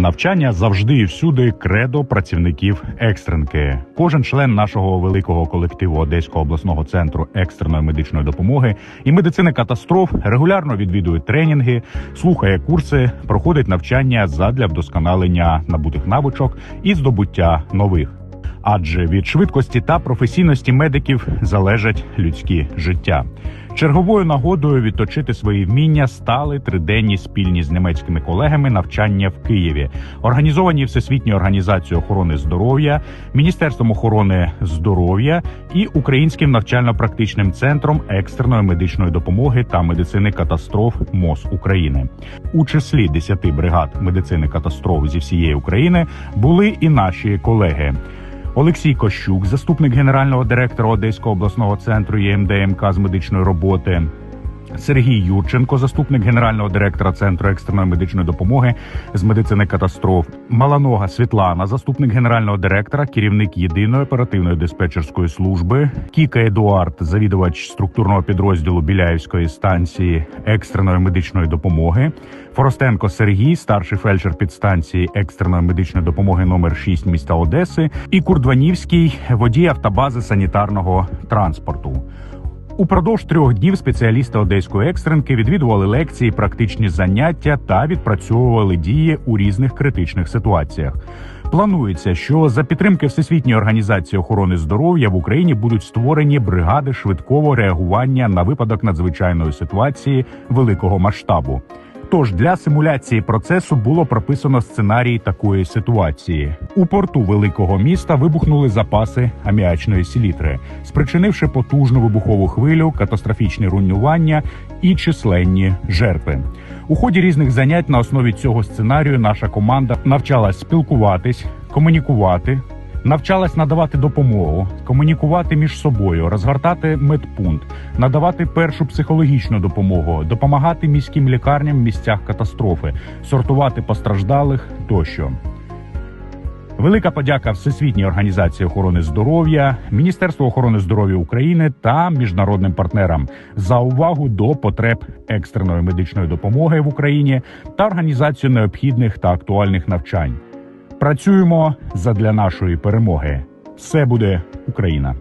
Навчання завжди і всюди кредо працівників екстренки. Кожен член нашого великого колективу Одеського обласного центру екстреної медичної допомоги і медицини катастроф регулярно відвідує тренінги, слухає курси, проходить навчання задля вдосконалення набутих навичок і здобуття нових. Адже від швидкості та професійності медиків залежать людські життя. Черговою нагодою відточити свої вміння стали триденні спільні з німецькими колегами навчання в Києві, організовані Всесвітньою організацією охорони здоров'я, Міністерством охорони здоров'я і Українським навчально-практичним центром екстреної медичної допомоги та медицини катастроф МОЗ України. У числі 10 бригад медицини катастроф зі всієї України були і наші колеги. Олексій Кощук, заступник генерального директора Одеського обласного центру ЄМДМК з медичної роботи. Сергій Юрченко, заступник генерального директора Центру екстреної медичної допомоги з медицини катастроф, Маланога Світлана, заступник генерального директора, керівник єдиної оперативної диспетчерської служби, Кіка Едуард, завідувач структурного підрозділу Біляївської станції екстреної медичної допомоги, Форостенко Сергій, старший фельдшер підстанції екстреної медичної допомоги номер 6 міста Одеси, і Курдванівський водій автобази санітарного транспорту. Упродовж трьох днів спеціалісти одеської екстренки відвідували лекції, практичні заняття та відпрацьовували дії у різних критичних ситуаціях. Планується, що за підтримки Всесвітньої організації охорони здоров'я в Україні будуть створені бригади швидкого реагування на випадок надзвичайної ситуації великого масштабу. Тож для симуляції процесу було прописано сценарій такої ситуації. У порту великого міста вибухнули запаси аміачної селітри, спричинивши потужну вибухову хвилю, катастрофічні руйнування і численні жертви. У ході різних занять на основі цього сценарію наша команда навчалась спілкуватись, комунікувати, навчалась надавати допомогу, комунікувати між собою, розгортати медпункт, надавати першу психологічну допомогу, допомагати міським лікарням в місцях катастрофи, сортувати постраждалих тощо. Велика подяка Всесвітній організації охорони здоров'я, Міністерству охорони здоров'я України та міжнародним партнерам за увагу до потреб екстреної медичної допомоги в Україні та організацію необхідних та актуальних навчань. Працюємо задля нашої перемоги. Все буде Україна.